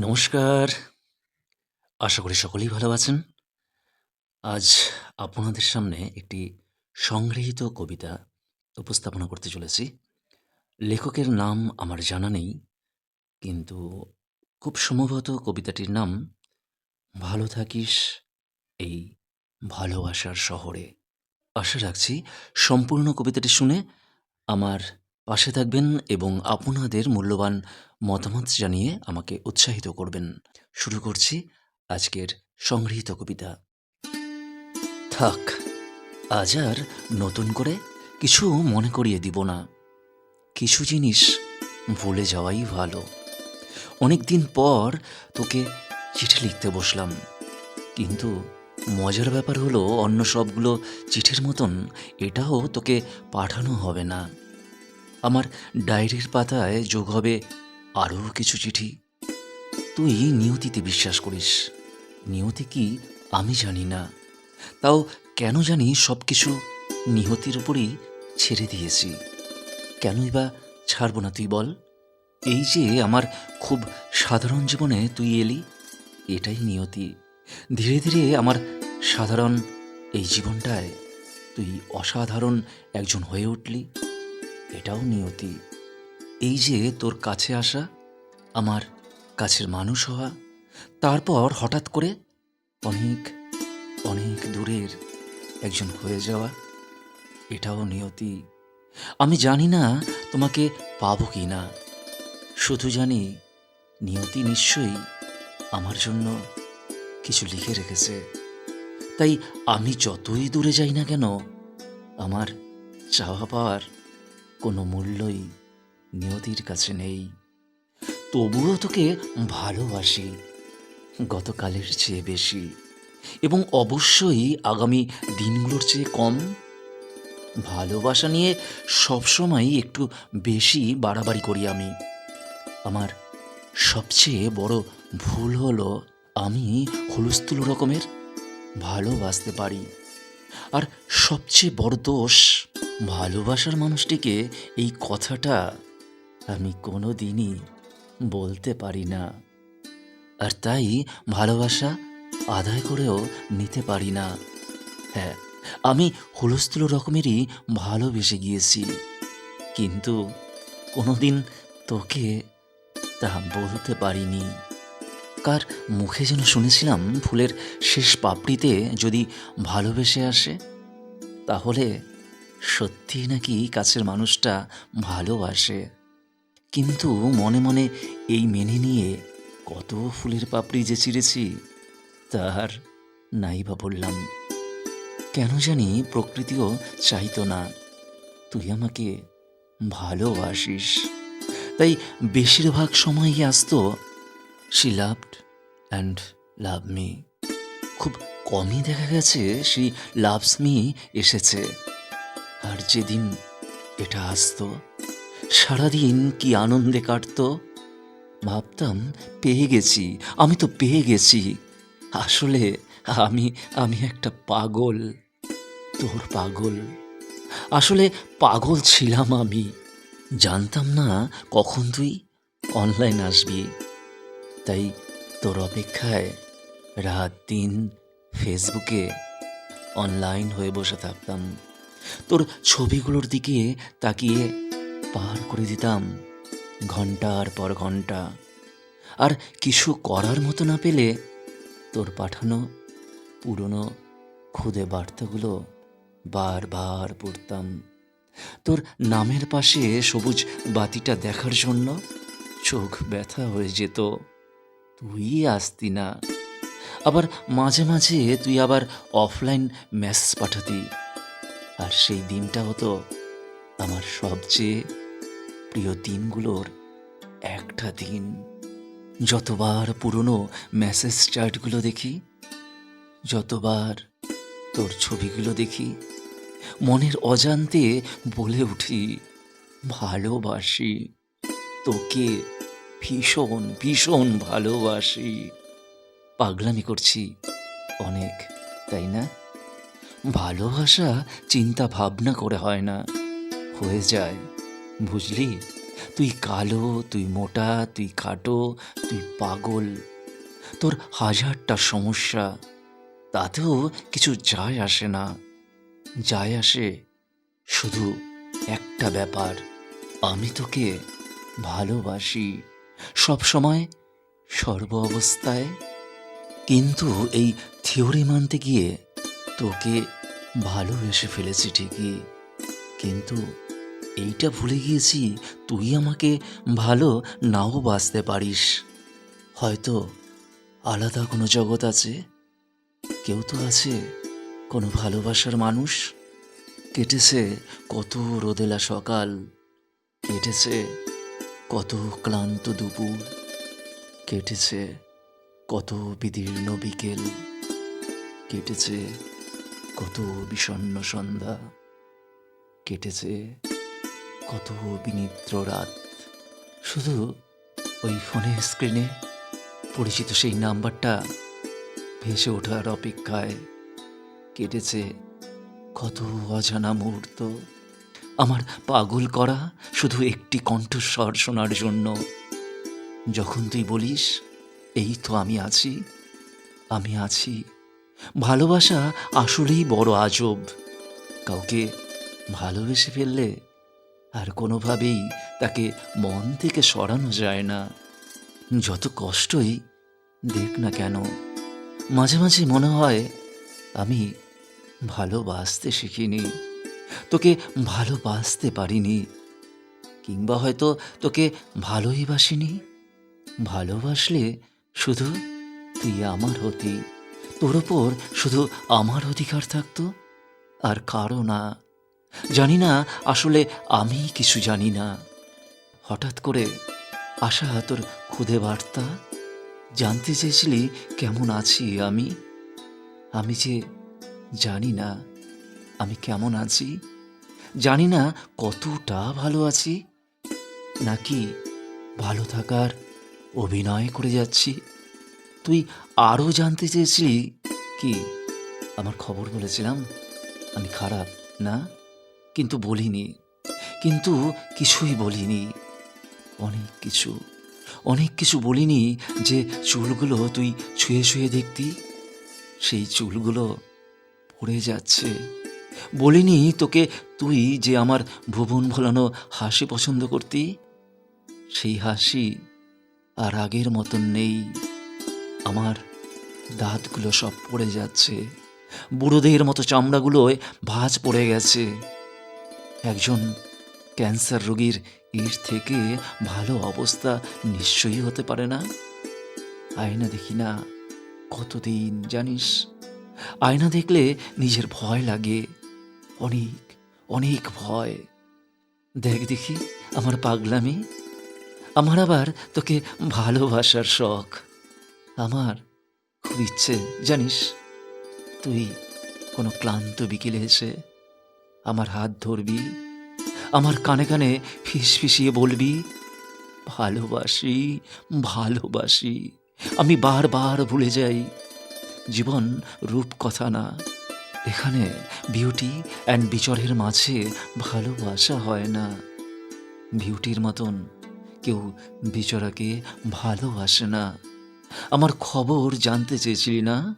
নমস্কার। আশা করি সকলেই ভালো আছেন। আজ আপনাদের সামনে একটি সংগৃহীত কবিতা উপস্থাপনা করতে চলেছি। লেখকের নাম আমার জানা নেই। কিন্তু খুব সম্ভবত কবিতাটির নাম, ভালো থাকিস এই ভালোবাসার শহরে। আশা রাখছি সম্পূর্ণ কবিতাটি শুনে আমার পাশে থাকবেন এবং আপনাদের মূল্যবান মতামত জানিয়ে আমাকে উৎসাহিত করবেন। শুরু করছি আজকের সংগৃহীত কবিতা। থাক, আজ আর নতুন করে কিছু মনে করিয়ে দিব না। কিছু জিনিস ভুলে যাওয়াই ভালো। অনেকদিন পর তোকে চিঠি লিখতে বসলাম। কিন্তু মজার ব্যাপার হলো অন্য সবগুলো চিঠির মতন এটাও তোকে পাঠানো হবে না। আমার ডায়েরির পাতায় যোগ হবে আরও কিছু চিঠি। তুই নিয়তিতে বিশ্বাস করিস। নিয়তি কি আমি জানি না। তাও কেন জানি সব কিছু নিয়তির উপরই ছেড়ে দিয়েছি। কেনই বা ছাড়ব না তুই বল? এই যে আমার খুব সাধারণ জীবনে তুই এলি, এটাই নিয়তি। ধীরে ধীরে আমার সাধারণ এই জীবনটায় তুই অসাধারণ একজন হয়ে উঠলি, এটাও নিয়তি। এই যে তোর কাছে আসা, আমার কাছের মানুষ হওয়া, তারপর হঠাৎ করে অনেক অনেক দূরের একজন হয়ে যাওয়া, এটাও নিয়তি। আমি জানি না তোমাকে পাবো কি না। শুধু জানি নিয়তি নিশ্চয়ই আমার জন্য কিছু লিখে রেখেছে। তাই আমি যতই দূরে যাই না কেন, আমার চাওয়া পাওয়ার কোনো মূল্যই নিয়তির কাছে নেই। তবুও তোকে ভালোবাসি, গতকালের চেয়ে বেশি এবং অবশ্যই আগামী দিনগুলোর চেয়ে কম। ভালোবাসা নিয়ে সবসময় একটু বেশি বাড়াবাড়ি করি আমি। আমার সবচেয়ে বড় ভুল হলো আমি হুলস্থুল রকমের ভালোবাসতে পারি। আর সবচেয়ে বড় দোষ ভালোবাসার মানুষটিকে এই কথাটা আমি কোনো দিনই বলতে পারি না। আর তাই ভালোবাসা আদায় করেও নিতে পারি না। হ্যাঁ, আমি হুলস্থুল রকমেরই ভালোবেসে গিয়েছি। কিন্তু কোনোদিন তোকে তা বলতে পারিনি। কার মুখে যেন শুনেছিলাম ফুলের শেষ পাপড়িতে যদি ভালোবেসে আসে, তাহলে সত্যিই নাকি কাছের মানুষটা ভালোবাসে। কিন্তু মনে মনে এই মেনে নিয়ে কত ফুলের পাপড়ি যে চিরেছি, তার নাই বা বললাম। কেন জানি প্রকৃতিও চাইতো না তুই আমাকে ভালোবাসিস। তাই বেশিরভাগ সময়ই আসতো she loved and love me. খুব কমই দেখা গেছে শি লাভস মি এসেছে। আর যেদিন এটা আসতো, সারাদিন কি আনন্দে কাটতো। ভাবতাম পেয়ে গেছি, আমি তো পেয়ে গেছি। আসলে আমি আমি একটা পাগল, তোর পাগল। আসলে পাগল ছিলাম আমি। জানতাম না কখন তুই অনলাইন আসবি। তাই তোর অপেক্ষায় রাত দিন ফেসবুকে অনলাইন হয়ে বসে থাকতাম। তোর ছবিগুলোর দিকে তাকিয়ে পার করে দিতাম ঘণ্টার পর ঘণ্টা। আর কিছু করার মতো না পেলে তোর পাঠানো পুরনো খুদে বার্তাগুলো বারবার পড়তাম। তোর নামের পাশে সবুজ বাতিটা দেখার জন্য চোখ ব্যথা হয়ে যেত। তুই আসতি না। আবার মাঝে মাঝে তুই আবার অফলাইন মেসেজ পাঠাতি। আর সেই দিনটা হতো আমার সবচেয়ে প্রিয় দিনগুলোর একটা দিন। যতবার পুরনো মেসেজ চার্টগুলো দেখি, যতবার তোর ছবিগুলো দেখি, মনের অজান্তে বলে উঠি ভালোবাসি তোকে ভীষণ ভীষণ ভালোবাসি। পাগলামি করছি অনেক, তাই না? ভালোবাসা চিন্তা ভাবনা করে হয় না, হয়ে যায়। বুঝলি? তুই কালো তুই মোটা তুই খাটো তুই পাগল। তোর হাজারটা সমস্যা। তাতেও কিছু যায় আসে না। যায় আসে শুধু একটা ব্যাপার। আমি তোকে ভালোবাসি। সব সময় সর্ব অবস্থায়। কিন্তু এই থিওরি মানতে গিয়ে তোকে ভালোবেসে ফেলেছি ঠিকই, কিন্তু এইটা ভুলে গিয়েছি, তুই আমাকে ভালো নাও বাঁচতে পারিস। হয়তো আলাদা কোনো জগৎ আছে, কেউ তো আছে, কোনো ভালোবাসার মানুষ। কেটেছে কত রোদেলা সকাল, কেটেছে কত ক্লান্ত দুপুর, কেটেছে কত বিদীর্ণ বিকেল, কেটেছে কত বিষণ্ণ সন্ধ্যা। কেটেছে কত বিনিদ্র রাত। শুধু ওই ফোনের স্ক্রিনে পরিচিত সেই নাম্বারটা ভেসে ওঠার অপেক্ষায় কেটেছে কত অজানা মুহূর্ত। আমার পাগল করা শুধু একটি কণ্ঠস্বর শোনার জন্য। যখন তুই বলিস, এই তো আমি আছি আমি আছি। ভালোবাসা আসলেই বড় আজব। কাউকে ভালোবেসে ফেললে আর কোনোভাবেই তাকে মন থেকে সরানো যায় না। যত কষ্টই দেখ না কেন, মাঝে মাঝে মনে হয় আমি ভালোবাসতে শিখিনি, তোকে ভালোবাসতে পারিনি, কিংবা হয়তো তোকে ভালোই বাসিনি। ভালোবাসলে শুধু তুই আমার হতি। তোর ওপর শুধু আমার অধিকার থাকতো? আর কারও না। জানি না, আসলে আমি কিছু জানি না। হঠাৎ করে আশা তোর খুদে বার্তা? জানতে চেয়েছিলি কেমন আছি আমি? আমি যে জানি না, আমি কেমন আছি? জানি না কতটা ভালো আছি, নাকি ভালো থাকার অভিনয় করে যাচ্ছি? তুই আরও জানতে চেয়েছিলি? কি? আমার খবর বলেছিলাম? আমি খারাপ, না? কিন্তু বলিনি। কিন্তু কিছুই বলিনি। অনেক কিছু। অনেক কিছু বলিনি যে চুলগুলো তুই ছুঁয়ে ছুঁয়ে দেখতি। সেই চুলগুলো পড়ে যাচ্ছে। বলিনি তোকে তুই যে আমার ভুবন ভোলানো হাসি পছন্দ করতি? সেই হাসি আর আগের মতন নেই। আমার দাঁতগুলো সব পড়ে যাচ্ছে। বুড়োদের মতো চামড়াগুলোয় ভাঁজ পড়ে গেছে। একজন ক্যান্সার রোগীর এর থেকে ভালো অবস্থা নিশ্চয়ই হতে পারে না? আয়না দেখি না। কতদিন, জানিস? আয়না দেখলে নিজের ভয় লাগে। অনেক অনেক ভয়। দেখ দেখি, আমার পাগলামি। আমার আবার তোকে ভালোবাসার শখ। আমার খুব ইচ্ছে, জানিস, তুই কোনো ক্লান্ত বিকেলে এসে আমার হাত ধরবি, আমার কানে কানে ফিস ফিসিয়ে বলবি, ভালোবাসি ভালোবাসি, আমি বারবার ভুলে যাই, জীবন রূপ কথা না। এখানে বিউটি অ্যান্ড বিচরের মাঝে ভালোবাসা হয় না। বিউটির মতন কেউ বিচরাকে ভালোবাসে না। আমার খবর জানতে চেয়েছিলি না?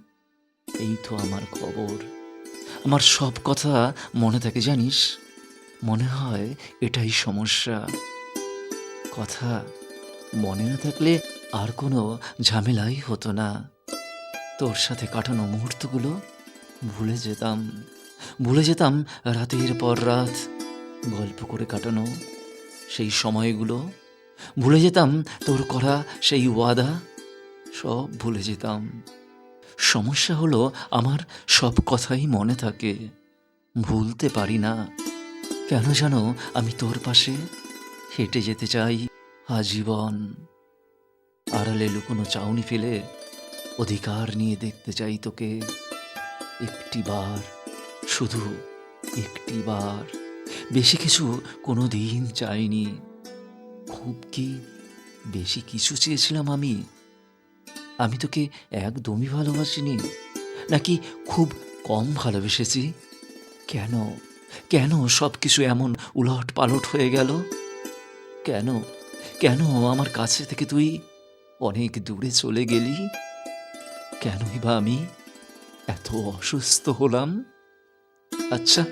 এই তো আমার খবর। আমার সব কথা মনে থাকে, জানিস? মনে হয় এটাই সমস্যা। কথা মনে না থাকলে আর কোনো ঝামেলাই হতো না। তোর সাথে কাটানো মুহূর্তগুলো ভুলে যেতাম। ভুলে যেতাম রাতের পর রাত গল্প করে কাটানো সেই সময়গুলো। ভুলে যেতাম তোর করা সেই ওয়াদা। সব ভুলে যেতাম। সমস্যা হলো আমার সব কথাই মনে থাকে। ভুলতে পারি না। কেন জানো আমি তোর পাশে হেঁটে যেতে চাই আজীবন। আড়ালে লুকোনো চাউনি ফেলে অধিকার নিয়ে দেখতে চাই তোকে। একটি বার, শুধু একটি বার। বেশি কিছু কোনো দিন চাইনি। খুব কি বেশি কিছু চেয়েছিলাম আমি? আমি তোকে একদমই ভালোবাসিনি। নাকি খুব কম ভালোবেসেছি? কেন? কেন সব কিছু এমন উলট পালট হয়ে গেল? কেন? কেন আমার কাছে থেকে তুই অনেক দূরে চলে গেলি? কেনই বা আমি এত অসুস্থ হলাম? আচ্ছা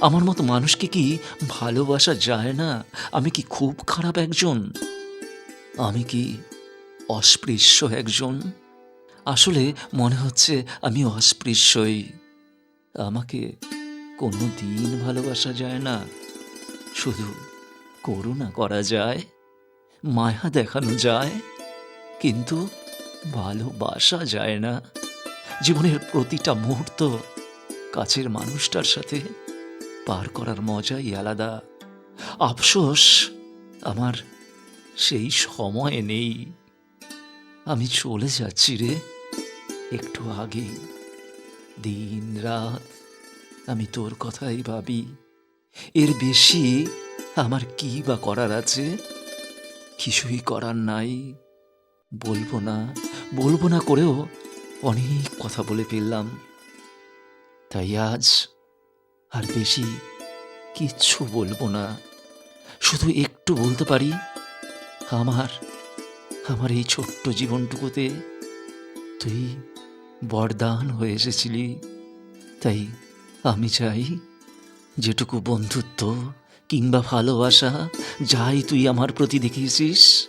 আমার মতো মানুষকে কি ভালোবাসা যায় না? আমি কি খুব খারাপ একজন? আমি কি অস্পৃশ্য একজন। আসলে মনে হচ্ছে আমি অস্পৃশ্যই। আমাকে কোনো দিন ভালোবাসা যায় না। শুধু করুণা করা যায়, মায়া দেখানো যায়, কিন্তু ভালোবাসা যায় না। জীবনের প্রতিটা মুহূর্ত কাছের মানুষটার সাথে পার করার মজাই আলাদা। আফসোস, আমার সেই সময় নেই। আমি চলে যাচ্ছি রে। একটু আগে দিন রাত, আমি তোর কথাই ভাবি। এর বেশি আমার কি বা করার আছে? কিছুই করার নাই। বলব না বলব না করেও অনেক কথা বলে ফেললাম। তাই আজ আর বেশি কিচ্ছু বলব না। শুধু একটু বলতে পারি, আমার আমার এই ছোট্ট জীবনটুকুতে তুই বরদান হয়ে এসেছিলি। তাই আমি চাই যেটুকু বন্ধুত্ব কিংবা ভালোবাসা যাই তুই আমার প্রতি দেখিয়েছিস,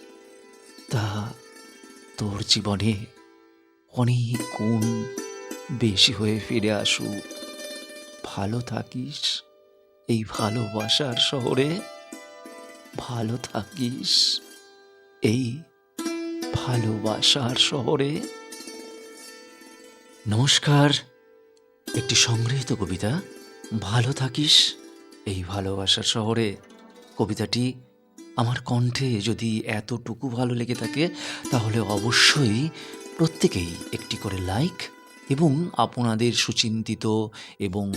তা তোর জীবনে অনেক গুণ বেশি হয়ে ফিরে আসুক। ভালো থাকিস এই ভালোবাসার শহরে। ভালো থাকিস এই ভালোবাসার শহরে। নমস্কার, একটি সংগৃহীত কবিতা, ভালো থাকিস, এই ভালোবাসার শহরে। কবিতাটি আমার কণ্ঠে যদি এতটুকু ভালো লেগে থাকে, তাহলে অবশ্যই প্রত্যেকেই একটি করে লাইক এবং আপনাদের সুচিন্তিত এবং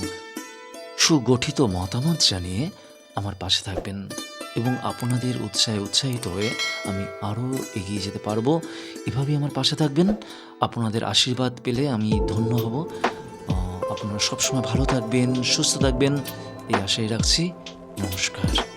সুগঠিত মতামত জানিয়ে আমার পাশে থাকবেন। এবং আপনাদের উৎসাহে উৎসাহিত হয়ে আমি আরও এগিয়ে যেতে পারব। এভাবেই আমার পাশে থাকবেন। আপনাদের আশীর্বাদ পেলে আমি ধন্য হব। আপনারা সবসময় ভালো থাকবেন, সুস্থ থাকবেন। এই আশাই রাখছি। নমস্কার।